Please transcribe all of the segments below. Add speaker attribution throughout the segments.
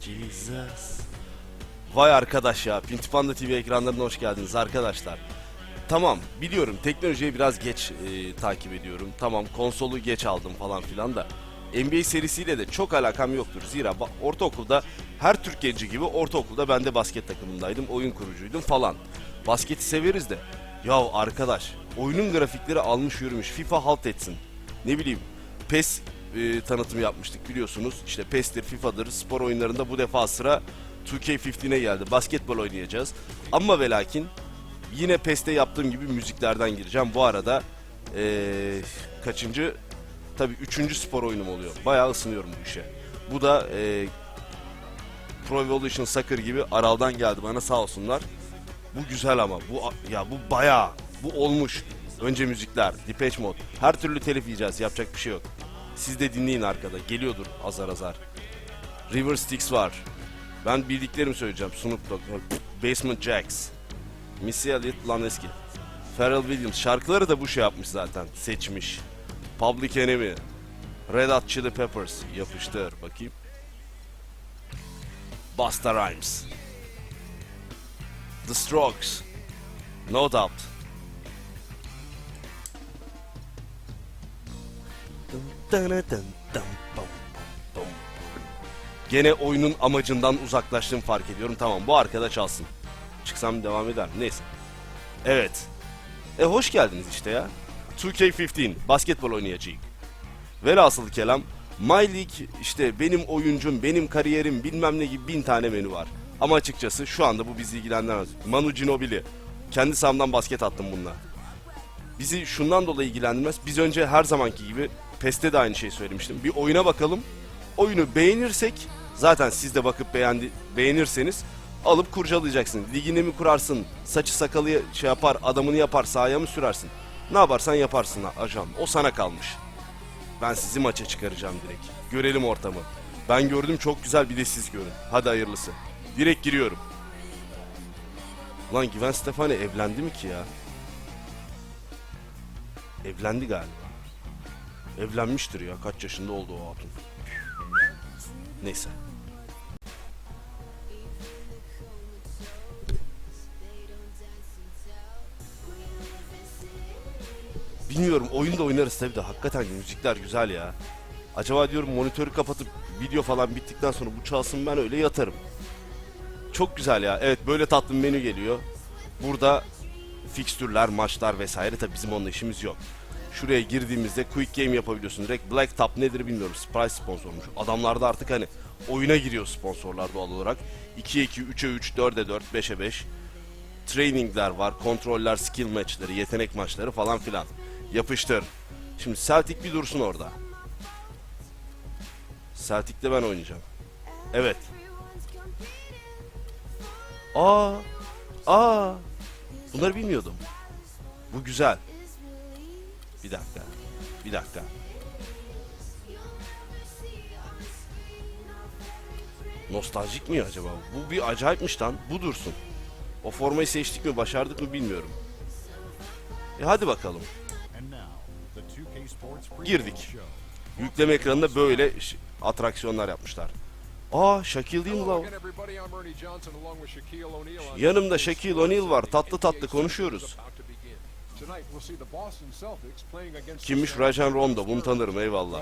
Speaker 1: Jesus. Vay arkadaş ya. Pintipanda TV ekranlarına hoş geldiniz arkadaşlar. Tamam biliyorum teknolojiyi biraz geç e, takip ediyorum. Tamam konsolu geç aldım falan filan da. NBA serisiyle de çok alakam yoktur. Zira ortaokulda her Türk genci gibi ortaokulda ben de basket takımındaydım. Oyun kurucuydum falan. Basketi severiz de. Ya arkadaş oyunun grafikleri almış yürümüş. FIFA halt etsin. Ne bileyim PES e, tanıtımı yapmıştık biliyorsunuz. İşte PES'tir, FIFA'dır. Spor oyunlarında bu defa sıra 2K15'e geldi. Basketbol oynayacağız. Ama ve lakin yine PES'te yaptığım gibi müziklerden gireceğim. Bu arada eee, kaçıncı? Tabii üçüncü spor oyunum oluyor. Bayağı ısınıyorum bu işe. Bu da eee Pro Evolution Soccer gibi Aral'dan geldi bana sağ olsunlar. Bu güzel ama bu ya bu bayağı bu olmuş. Önce müzikler, Depeche Mode. Her türlü telif yiyeceğiz. Yapacak bir şey yok. Siz de dinleyin arkada. Geliyordur azar azar. River Styx var. Ben bildiklerimi söyleyeceğim. Snoop Dogg, Basement Jacks, Missy Elliott, Laneski. Pharrell Williams. Şarkıları da bu şey yapmış zaten. Seçmiş. Public Enemy. Red Hot Chili Peppers. Yapıştır bakayım. Busta Rhymes. The Strokes. No Doubt. Gene oyunun amacından uzaklaştığımı fark ediyorum. Tamam bu arkada çalsın. Çıksam devam eder. Neyse. Evet. E hoş geldiniz işte ya. 2K15 basketbol oynayacağız. Velhasıl kelam My League işte benim oyuncum, benim kariyerim bilmem ne gibi bin tane menü var. Ama açıkçası şu anda bu bizi ilgilendirmez. Manu Ginobili. Kendi sahamdan basket attım bununla. Bizi şundan dolayı ilgilendirmez. Biz önce her zamanki gibi PES'te de aynı şeyi söylemiştim. Bir oyuna bakalım. Oyunu beğenirsek zaten siz de bakıp beğendi, beğenirseniz alıp kurcalayacaksın. Ligini mi kurarsın? Saçı sakalı şey yapar, adamını yapar, sahaya mı sürersin? Ne yaparsan yaparsın ajan. O sana kalmış. Ben sizi maça çıkaracağım direkt. Görelim ortamı. Ben gördüm çok güzel bir de siz görün. Hadi hayırlısı. Direkt giriyorum. Lan Gwen Stefani evlendi mi ki ya? Evlendi galiba. Evlenmiştir ya. Kaç yaşında oldu o hatun. Neyse. Bilmiyorum oyun da oynarız tabii de hakikaten müzikler güzel ya. Acaba diyorum monitörü kapatıp video falan bittikten sonra bu çalsın ben öyle yatarım. Çok güzel ya. Evet böyle tatlı menü geliyor. Burada fikstürler, maçlar vesaire tabii bizim onunla işimiz yok. Şuraya girdiğimizde quick game yapabiliyorsun. Direkt Black Top nedir bilmiyorum. Sprite sponsormuş. Adamlarda artık hani oyuna giriyor sponsorlar doğal olarak. 2'ye 2, 3'e 3, 4'e 4, 5'e 5. Trainingler var, kontroller, skill maçları, yetenek maçları falan filan. Yapıştır. Şimdi Celtic bir dursun orada. Celtic'te ben oynayacağım. Evet. Aa, aa. Bunları bilmiyordum. Bu güzel. Bir dakika. Bir dakika. Nostaljik mi acaba? Bu bir acayipmiş lan. Bu dursun. O formayı seçtik mi, başardık mı bilmiyorum. E hadi bakalım. Girdik. Yükleme ekranında böyle atraksiyonlar yapmışlar. Aa Shaquille değil mi lan? Yanımda Shaquille O'Neal var. Tatlı tatlı konuşuyoruz. Kimmiş Rajon Rondo? Bunu tanırım eyvallah.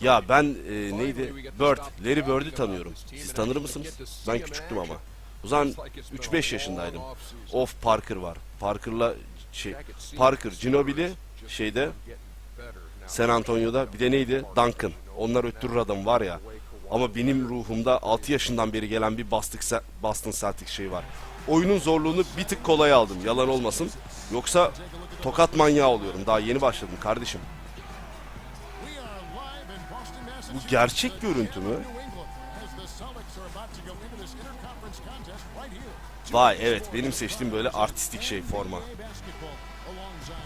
Speaker 1: Ya ben e, neydi? Bird. Larry Bird'ü tanıyorum. Siz tanır mısınız? Ben küçüktüm ama. O zaman 3-5 yaşındaydım. Of Parker var. Parker'la şey Parker, Ginobili şeyde San Antonio'da bir de neydi? Duncan. Onlar öttürür adam var ya. Ama benim ruhumda 6 yaşından beri gelen bir Boston, Celtics şey var. Oyunun zorluğunu bir tık kolay aldım. Yalan olmasın. Yoksa tokat manyağı oluyorum. Daha yeni başladım kardeşim. Bu gerçek görüntü mü? Vay evet benim seçtiğim böyle artistik şey forma.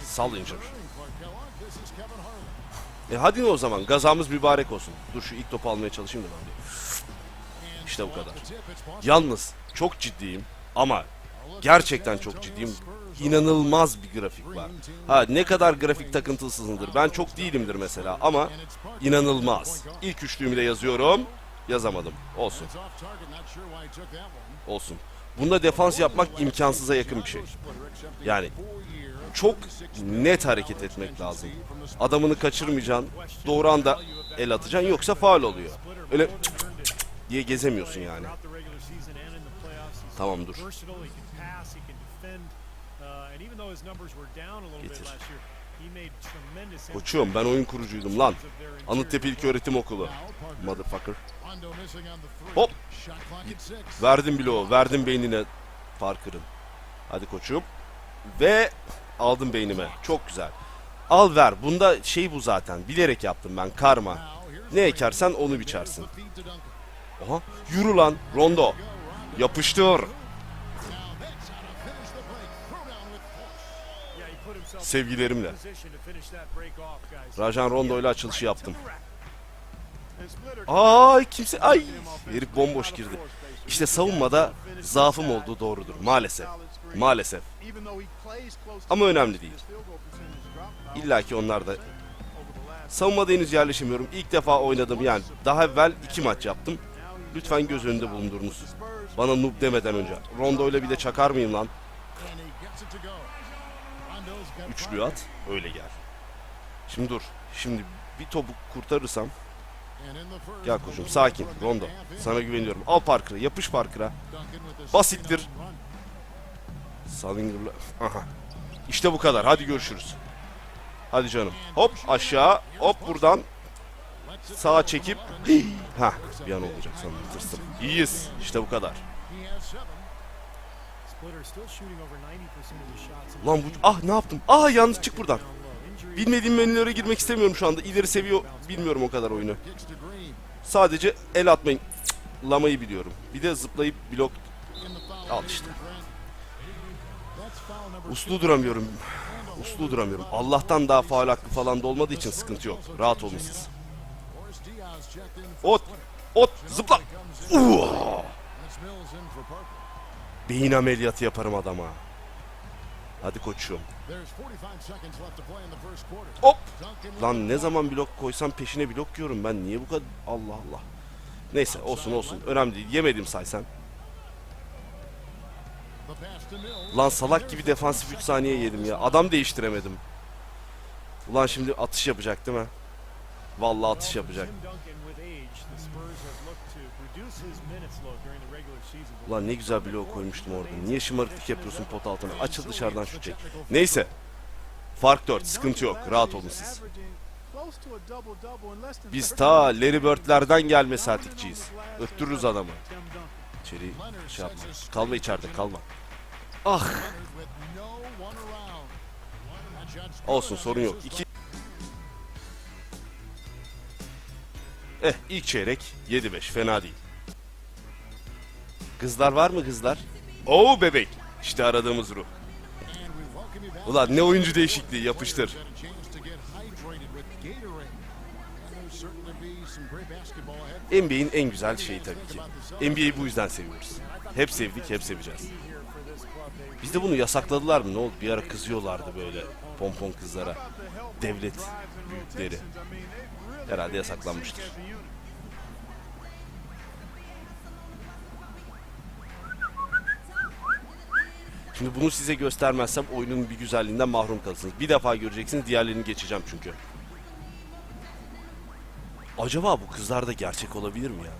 Speaker 1: Salinger. E hadi o zaman gazamız mübarek olsun. Dur şu ilk topu almaya çalışayım da ben bir. İşte bu kadar. Yalnız çok ciddiyim ama gerçekten çok ciddiyim. İnanılmaz bir grafik var. Ha ne kadar grafik takıntısızındır. Ben çok değilimdir mesela ama inanılmaz. İlk üçlüğümü de yazıyorum. yazamadım. Olsun. Olsun. Bunda defans yapmak imkansıza yakın bir şey. Yani çok net hareket etmek lazım. Adamını kaçırmayacaksın. Doğru anda el atacaksın yoksa faul oluyor. Öyle cık cık cık diye gezemiyorsun yani. Tamam dur. Getir. Koçum ben oyun kurucuydum lan. Anıttepe İlköğretim Okulu. Motherfucker. Hop. Verdim bile o. Verdim beynine Parker'ın. Hadi koçum. Ve aldım beynime. Çok güzel. Al ver. Bunda şey bu zaten. Bilerek yaptım ben. Karma. Ne ekersen onu biçersin. Aha. Yürü lan. Rondo. Yapıştır. Sevgilerimle. Rajan Rondo ile açılışı yaptım. Ay kimse ay herif bomboş girdi. İşte savunmada zaafım olduğu doğrudur maalesef. Maalesef. Ama önemli değil. İlla ki onlar da savunmada henüz yerleşemiyorum. İlk defa oynadım yani. Daha evvel iki maç yaptım. Lütfen göz önünde bulundurunuz. Bana noob demeden önce. Rondo ile bir de çakar mıyım lan? Üçlü at. Öyle gel. Şimdi dur. Şimdi bir topu kurtarırsam. Gel koçum sakin. Rondo. Sana güveniyorum. Al Parker'ı. Yapış Parker'a. Basittir. Salinger'la. Aha. İşte bu kadar. Hadi görüşürüz. Hadi canım. Hop aşağı. Hop buradan. Sağa çekip. ha bir an olacak sandım. Tırstım. İyiyiz. İşte bu kadar. Lan bu ah ne yaptım? Ah yanlış çık buradan. Bilmediğim menülere girmek istemiyorum şu anda. İleri seviyor bilmiyorum o kadar oyunu. Sadece el atmayın. Lamayı biliyorum. Bir de zıplayıp blok al işte. Uslu duramıyorum. Uslu duramıyorum. Allah'tan daha faal hakkı falan da olmadığı için sıkıntı yok. Rahat olun siz. Ot! Ot! Zıpla! Uaa! Beyin ameliyatı yaparım adama. Hadi koçum. Hop! Lan ne zaman blok koysam peşine blok yiyorum ben. Niye bu kadar... Allah Allah. Neyse olsun olsun. Önemli değil. Yemedim say sen. Lan salak gibi defansif 3 saniye yedim ya. Adam değiştiremedim. Ulan şimdi atış yapacak değil mi? Vallahi atış yapacak. Ulan ne güzel blok koymuştum orada. Niye şımarıklık yapıyorsun pot altına? Açıl dışarıdan şut çek. Neyse. Fark 4. Sıkıntı yok. Rahat olun siz. Biz ta Larry Bird'lerden gelme Celtic'ciyiz. Öttürürüz adamı. İçeri şey yapma. Kalma içeride kalma. Ah. Olsun sorun yok. İki... Eh ilk çeyrek 7-5 fena değil. Kızlar var mı kızlar? Oo bebek. İşte aradığımız ruh. Ulan ne oyuncu değişikliği yapıştır. NBA'in en güzel şeyi tabii ki. NBA'yi bu yüzden seviyoruz. Hep sevdik, hep seveceğiz. Bizde bunu yasakladılar mı? Ne oldu? Bir ara kızıyorlardı böyle pompon kızlara. Devlet büyükleri. Herhalde yasaklanmıştır. Şimdi bunu size göstermezsem oyunun bir güzelliğinden mahrum kalırsınız. Bir defa göreceksiniz, diğerlerini geçeceğim çünkü. Acaba bu kızlar da gerçek olabilir mi ya?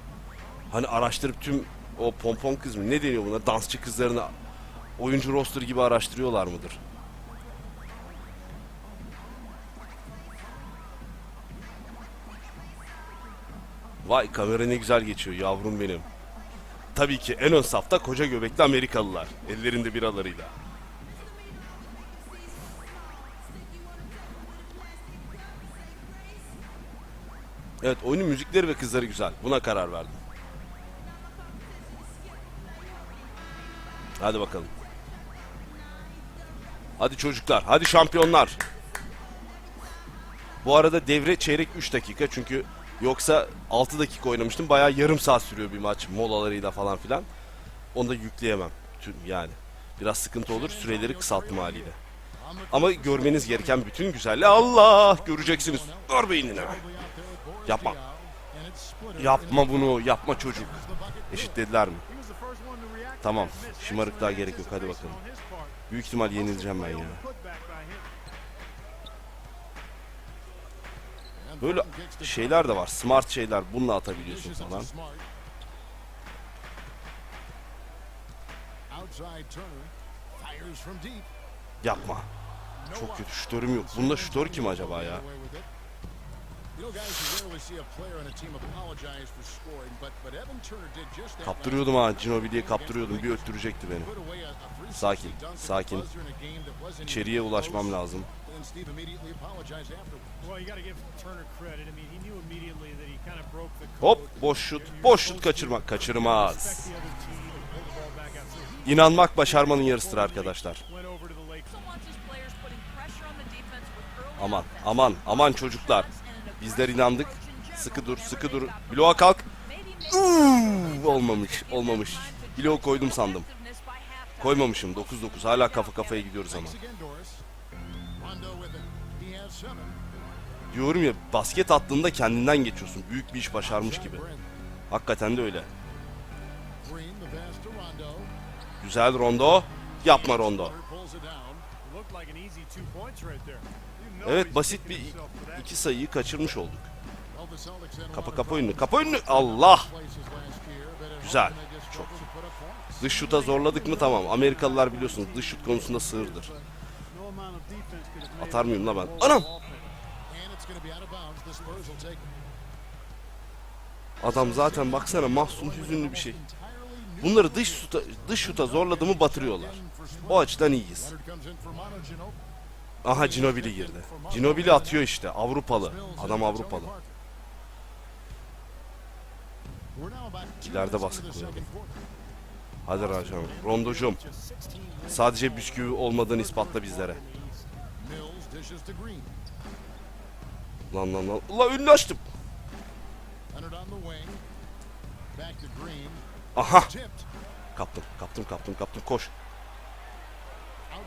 Speaker 1: Hani araştırıp tüm o pompon kız mı ne deniyor buna dansçı kızlarını oyuncu roster gibi araştırıyorlar mıdır? Vay kamera ne güzel geçiyor yavrum benim. Tabii ki en ön safta koca göbekli Amerikalılar. Ellerinde biralarıyla. Evet oyunun müzikleri ve kızları güzel. Buna karar verdim. Hadi bakalım. Hadi çocuklar. Hadi şampiyonlar. Bu arada devre çeyrek 3 dakika çünkü yoksa 6 dakika oynamıştım. Bayağı yarım saat sürüyor bir maç molalarıyla falan filan. Onu da yükleyemem. Tüm yani. Biraz sıkıntı olur. Süreleri kısalttım haliyle. Ama görmeniz gereken bütün güzelliği Allah göreceksiniz. Dur beynine. Yapma. Yapma bunu, yapma çocuk. Eşitlediler mi? Tamam, şımarıklığa gerek yok, hadi bakalım. Büyük ihtimal yenileceğim ben ya. Böyle şeyler de var, smart şeyler, bununla atabiliyorsun falan. Yapma. Çok kötü, şütörüm yok. Bunda şütör kim acaba ya? Kaptırıyordum ha, Ginobili'ye kaptırıyordum. Bir öttürecekti beni. Sakin, sakin. İçeriye ulaşmam lazım. Hop, boş şut, boş şut kaçırmak, kaçırmaz. İnanmak başarmanın yarısıdır arkadaşlar. Aman, aman, aman çocuklar. Bizler inandık. Sıkı dur, sıkı dur. Bloğa kalk. Uuu, olmamış, olmamış. Bloğu koydum sandım. Koymamışım. 9-9. Hala kafa kafaya gidiyoruz ama. Diyorum ya basket attığında kendinden geçiyorsun. Büyük bir iş başarmış gibi. Hakikaten de öyle. Güzel rondo. Yapma rondo. Evet basit bir iki sayıyı kaçırmış olduk. Kapa kapa önünü. Kapa önünü. Allah. Güzel. Çok. Dış şuta zorladık mı tamam. Amerikalılar biliyorsunuz dış şut konusunda sığırdır. Atar mıyım la ben? Anam. Adam zaten baksana mahzun hüzünlü bir şey. Bunları dış şuta, dış şuta zorladığımı batırıyorlar. O açıdan iyiyiz. Aha Ginobili girdi. Ginobili atıyor işte. Avrupalı. Adam Avrupalı. İleride baskı koyalım. Hadi Racan. Rondocum. Sadece bisküvi olmadığını ispatla bizlere. Lan lan lan. Ulan önünü açtım. Aha. Kaptım, kaptım, kaptım, kaptım. Koş.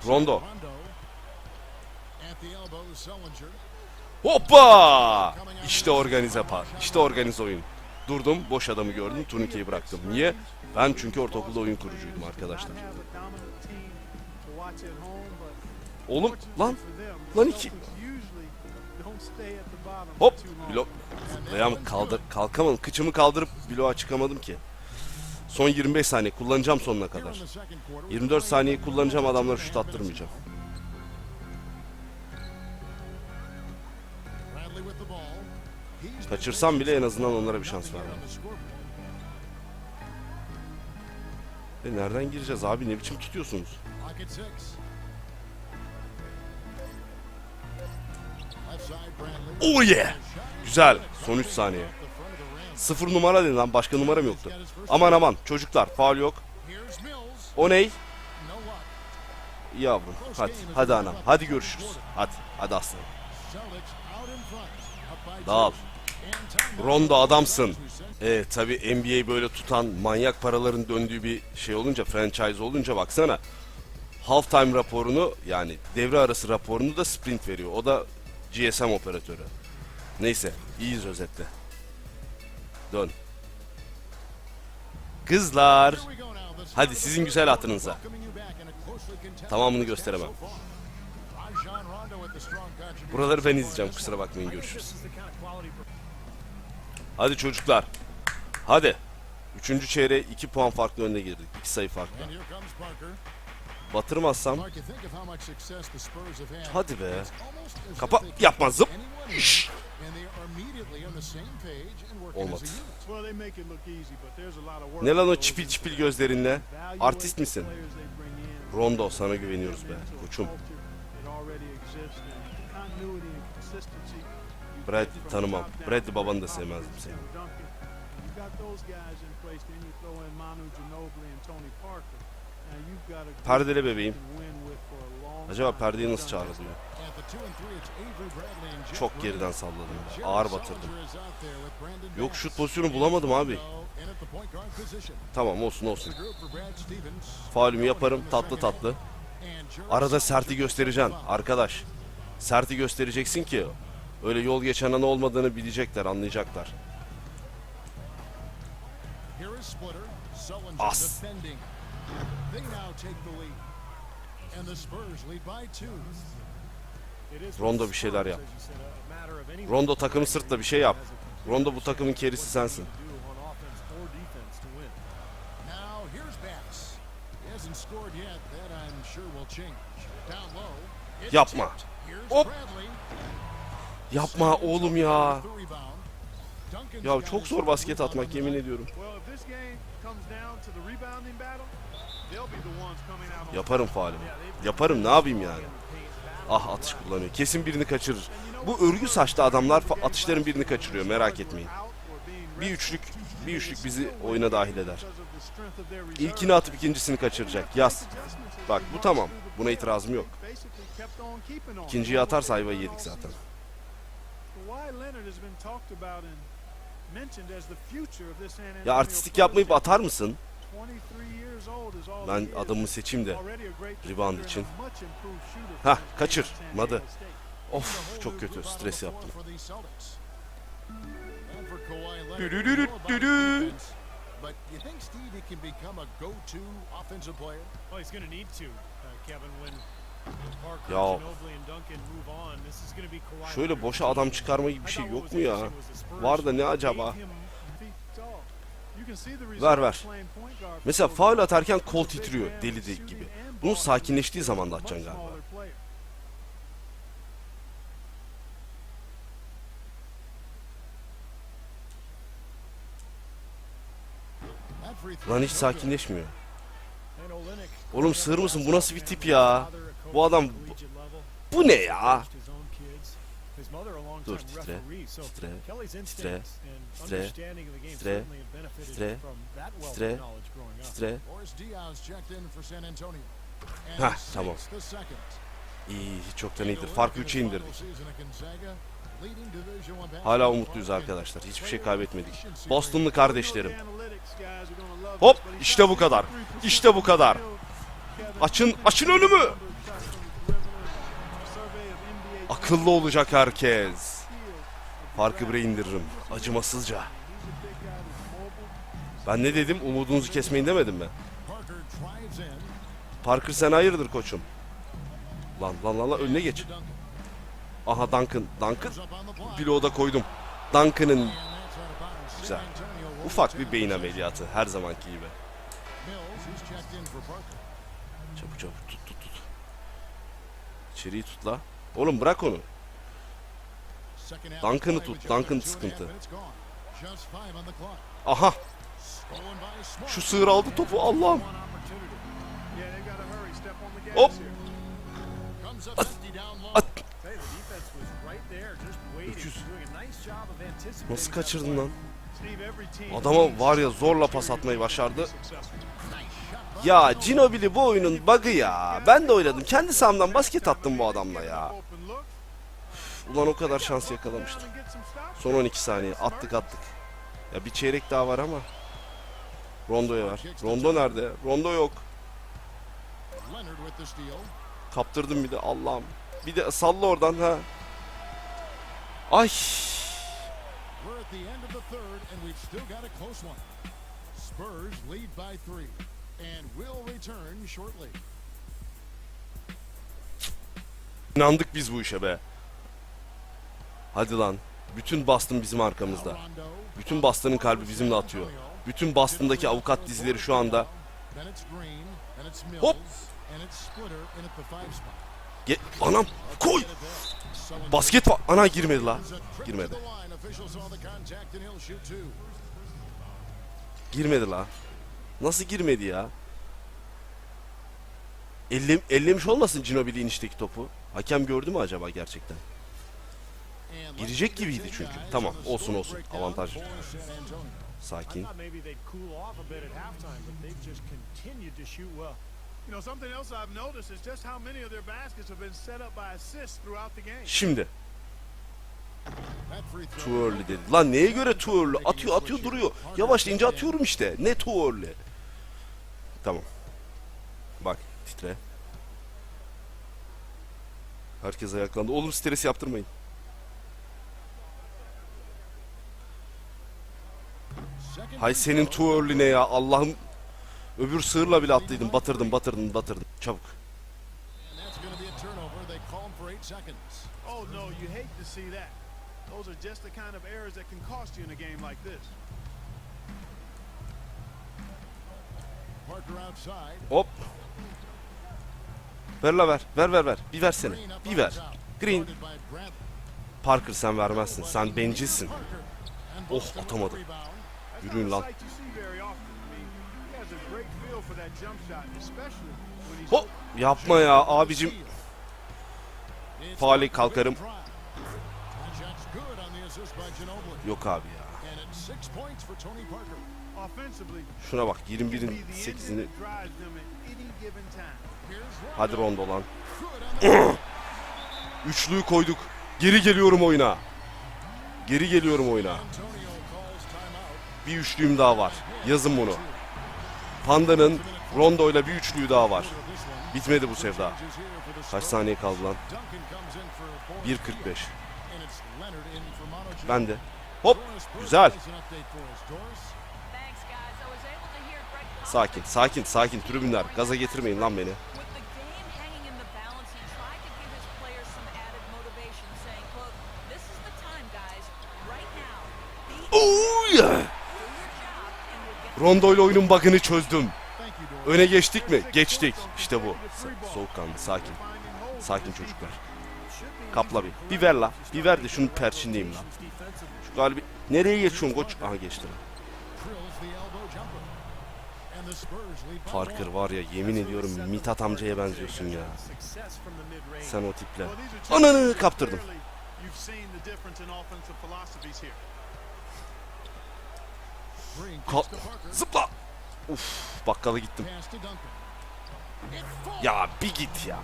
Speaker 1: Rondo. Hoppa! İşte organize par. İşte organize oyun. Durdum, boş adamı gördüm, turnikeyi bıraktım. Niye? Ben çünkü ortaokulda oyun kurucuydum arkadaşlar. Oğlum lan lan iki. Hop blok. Ayağımı kaldır kalkamadım. Kıçımı kaldırıp bloğa çıkamadım ki. Son 25 saniye kullanacağım sonuna kadar. 24 saniye kullanacağım adamları şut attırmayacağım. Kaçırsam bile en azından onlara bir şans vermem. E nereden gireceğiz abi ne biçim tutuyorsunuz? Oh yeah! Güzel. Son 3 saniye. Sıfır numara dedi lan başka numaram yoktu. Aman aman çocuklar faul yok. O ney? Yavrum hadi hadi anam hadi görüşürüz. Hadi hadi aslanım. Dağıl. Rondo adamsın. Evet tabi NBA böyle tutan manyak paraların döndüğü bir şey olunca franchise olunca baksana. Halftime raporunu yani devre arası raporunu da Sprint veriyor. O da GSM operatörü. Neyse iyiyiz özetle. Dön. Kızlar. Hadi sizin güzel hatırınıza. Tamamını gösteremem. Buraları ben izleyeceğim kusura bakmayın görüşürüz. Hadi çocuklar. Hadi. Üçüncü çeyreğe 2 puan farklı önde girdik. 2 sayı farklı. Batırmazsam. Hadi be. Kapa yapma zıp. Şşş. Olmadı. Ne lan o çipil çipil gözlerinle? Artist misin? Rondo sana güveniyoruz be koçum. Brad tanımam. Brad babanı da sevmezdim seni. Perdele bebeğim. Acaba perdeyi nasıl çağırdım ya? Çok geriden salladım. Ağır batırdım. Yok şut pozisyonu bulamadım abi. Tamam olsun olsun. Faulümü yaparım tatlı tatlı. Arada serti göstereceksin arkadaş. Serti göstereceksin ki öyle yol geçen an olmadığını bilecekler, anlayacaklar. As. Rondo bir şeyler yap. Rondo takımı sırtla bir şey yap. Rondo bu takımın kerisi sensin. Yapma. Hop. Yapma oğlum ya. Ya çok zor basket atmak yemin ediyorum. Yaparım faalimi. Yaparım ne yapayım yani. Ah atış kullanıyor. Kesin birini kaçırır. Bu örgü saçlı adamlar atışların birini kaçırıyor merak etmeyin. Bir üçlük bir üçlük bizi oyuna dahil eder. İlkini atıp ikincisini kaçıracak. Yaz. Bak bu tamam. Buna itirazım yok. İkinciyi atarsa ayvayı yedik zaten. Ya artistik yapmayıp atar mısın? Ben adamımı seçeyim de. rebound için. Hah, kaçırmadı. Of çok kötü stres yaptım.
Speaker 2: But you think Steve he can become a go-to offensive player?
Speaker 3: Well, he's going to need to, uh, Kevin, when
Speaker 1: Ya. Şöyle boşa adam çıkarma gibi bir şey yok mu ya? Var da ne acaba? Ver ver. Mesela faul atarken kol titriyor deli deli gibi. Bunu sakinleştiği zaman da atacaksın galiba. Lan hiç sakinleşmiyor. Oğlum sığır mısın? Bu nasıl bir tip ya? Bu adam bu ne ya? Dur, titre, titre, titre, titre, titre, titre, titre. Titre. Hah, tamam. İyi çoktan iyidir. Farkı
Speaker 2: in his
Speaker 1: 3'e
Speaker 2: final
Speaker 1: indirdik. Hala umutluyuz arkadaşlar. Hiçbir şey kaybetmedik.
Speaker 2: rate.
Speaker 1: kardeşlerim. Hop işte bu kadar. İşte bu kadar. Açın açın önümü. Akıllı olacak herkes. Farkı bire indiririm. Acımasızca. Ben ne dedim? Umudunuzu kesmeyin demedim mi?
Speaker 2: Parker
Speaker 1: sen hayırdır koçum? Lan lan lan lan önüne geç. Aha Duncan. Duncan. Bloğu da koydum. Duncan'ın. Güzel. Ufak bir beyin ameliyatı her zamanki gibi.
Speaker 2: Mills, he's checked in for Parker.
Speaker 1: Çabuk çabuk tut tut tut. İçeriği tut la. Oğlum bırak onu. Duncan'ı tut, Duncan sıkıntı. Aha şu sığır aldı topu Allah'ım. Hop. At.
Speaker 3: Waiting,
Speaker 1: Öküz. Nasıl kaçırdın lan? Adama var ya zorla pas atmayı başardı. Ya Ginobili bu oyunun bug'ı ya. Ben de oynadım. Kendi sahamdan basket attım bu adamla ya. Ulan o kadar şans yakalamıştım. Son 12 saniye attık attık. Ya bir çeyrek daha var ama. Rondo'ya ver. Rondo nerede? Rondo yok. Kaptırdım bir de Allah'ım. Bir de salla oradan ha. Ay.
Speaker 2: The end of the third, and we've still got a close one. Spurs lead by three, and will return shortly.
Speaker 1: İnandık biz bu işe be. Hadi lan. Bütün Boston bizim arkamızda. Bütün Boston'ın kalbi bizimle atıyor. Bütün Boston'daki avukat dizileri şu anda Hop. Ge anam koy. Basket var. Ana girmedi la. Girmedi. Girmedi la. Nasıl girmedi ya? Elle, ellemiş olmasın Ginobili inişteki topu. Hakem gördü mü acaba gerçekten? Girecek gibiydi çünkü. Tamam, olsun, olsun. Avantaj. Sakin.
Speaker 3: Thought maybe they'd cool off a bit at halftime, but they've just continued to shoot well.
Speaker 4: You know, something else I've noticed is just how many of their baskets have been set up by assists throughout the game.
Speaker 1: Şimdi too early dedi. Lan neye göre too early? Atıyor atıyor duruyor. Yavaşlayınca atıyorum işte. Ne too early? Tamam. Bak titre. Herkes ayaklandı. Oğlum stres yaptırmayın. Hay senin too early ne ya Allah'ım. Öbür sığırla bile attıydım. Batırdın batırdın batırdın. Çabuk.
Speaker 4: Oh.
Speaker 1: Hop. Ver la ver. Ver ver ver. Bir versene. Bir ver. Green. Parker sen vermezsin. Sen bencilsin. Oh,
Speaker 2: Boston with the
Speaker 1: atamadı.
Speaker 2: rebound.
Speaker 4: That's
Speaker 1: Yürüyün lan. Hop. Yapma ya abicim.
Speaker 2: A
Speaker 1: kalkarım. Yok abi ya. Şuna bak
Speaker 4: he can be
Speaker 1: 21'in
Speaker 4: the
Speaker 1: 8'ini.
Speaker 4: engine that drives them at any given time.
Speaker 2: Here's
Speaker 1: Hadi Rondo lan. Üçlüyü koyduk. Geri geliyorum oyuna. Geri geliyorum oyuna. Bir üçlüğüm daha var. Yazın bunu. Panda'nın Rondo'yla bir üçlüğü daha var. Bitmedi bu sevda. Kaç saniye kaldı lan?
Speaker 2: Duncan comes in for a
Speaker 1: 1.45.
Speaker 2: And it's Leonard in for Manu Ginobili.
Speaker 1: Ben de. Hop. Güzel. Sakin, sakin, sakin. Tribünler. Gaza getirmeyin lan beni.
Speaker 5: We'll get
Speaker 1: Rondo ile oyunun bug'ını çözdüm. Öne geçtik mi? Geçtik. İşte bu. Soğukkanlı, sakin. Sakin çocuklar. Kapla bir. Bir ver la. Bir ver de şunu perçinleyeyim lan. Şu galibi... Nereye geçiyorsun koç? Aha geçti
Speaker 2: by
Speaker 1: Parker var ya yemin ediyorum Mithat amcaya benziyorsun ya. Sen o tiple. Ananı kaptırdım.
Speaker 2: Parker.
Speaker 1: Zıpla. Uf bakkala gittim. Ya bir git ya.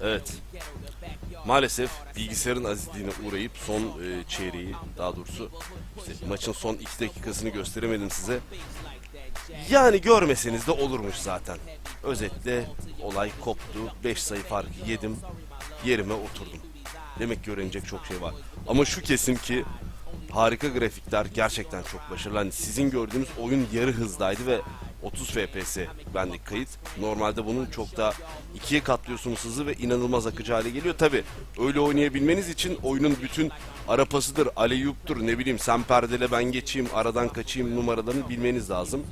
Speaker 1: Evet. Maalesef bilgisayarın azizliğine uğrayıp son e, çeyreği daha doğrusu işte maçın son 2 dakikasını gösteremedim size. Yani görmeseniz de olurmuş zaten. Özetle olay koptu. 5 sayı farkı yedim. Yerime oturdum. Demek ki öğrenecek çok şey var. Ama şu kesim ki harika grafikler gerçekten çok başarılı. Hani sizin gördüğünüz oyun yarı hızdaydı ve 30 FPS bendeki kayıt. Normalde bunun çok daha ikiye katlıyorsunuz hızı ve inanılmaz akıcı hale geliyor. Tabi öyle oynayabilmeniz için oyunun bütün arapasıdır, aleyuptur, ne bileyim sen perdele ben geçeyim, aradan kaçayım numaralarını bilmeniz lazım.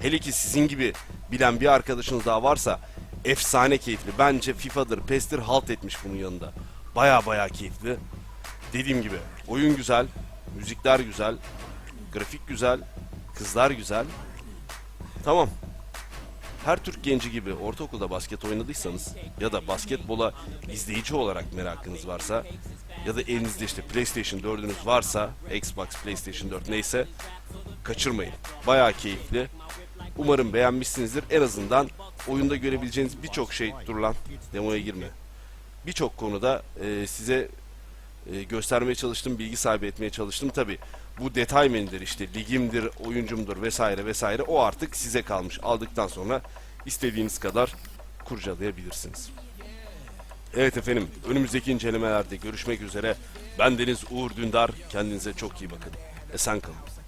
Speaker 1: Hele ki sizin gibi bilen bir arkadaşınız daha varsa efsane keyifli. Bence FIFA'dır, PES'tir halt etmiş bunun yanında. Baya baya keyifli. Dediğim gibi oyun güzel, müzikler güzel, grafik güzel, kızlar güzel. Tamam. Her Türk genci gibi ortaokulda basket oynadıysanız ya da basketbola izleyici olarak merakınız varsa ya da elinizde işte PlayStation 4'ünüz varsa Xbox, PlayStation 4 neyse kaçırmayın. Bayağı keyifli. Umarım beğenmişsinizdir. En azından oyunda görebileceğiniz birçok şey dur lan demoya girme. Birçok konuda e, size e, göstermeye çalıştım, bilgi sahibi etmeye çalıştım. Tabi bu detay menüleri işte ligimdir, oyuncumdur vesaire vesaire o artık size kalmış. Aldıktan sonra istediğiniz kadar kurcalayabilirsiniz. Evet efendim önümüzdeki incelemelerde görüşmek üzere. Ben Deniz Uğur Dündar. Kendinize çok iyi bakın. Esen kalın.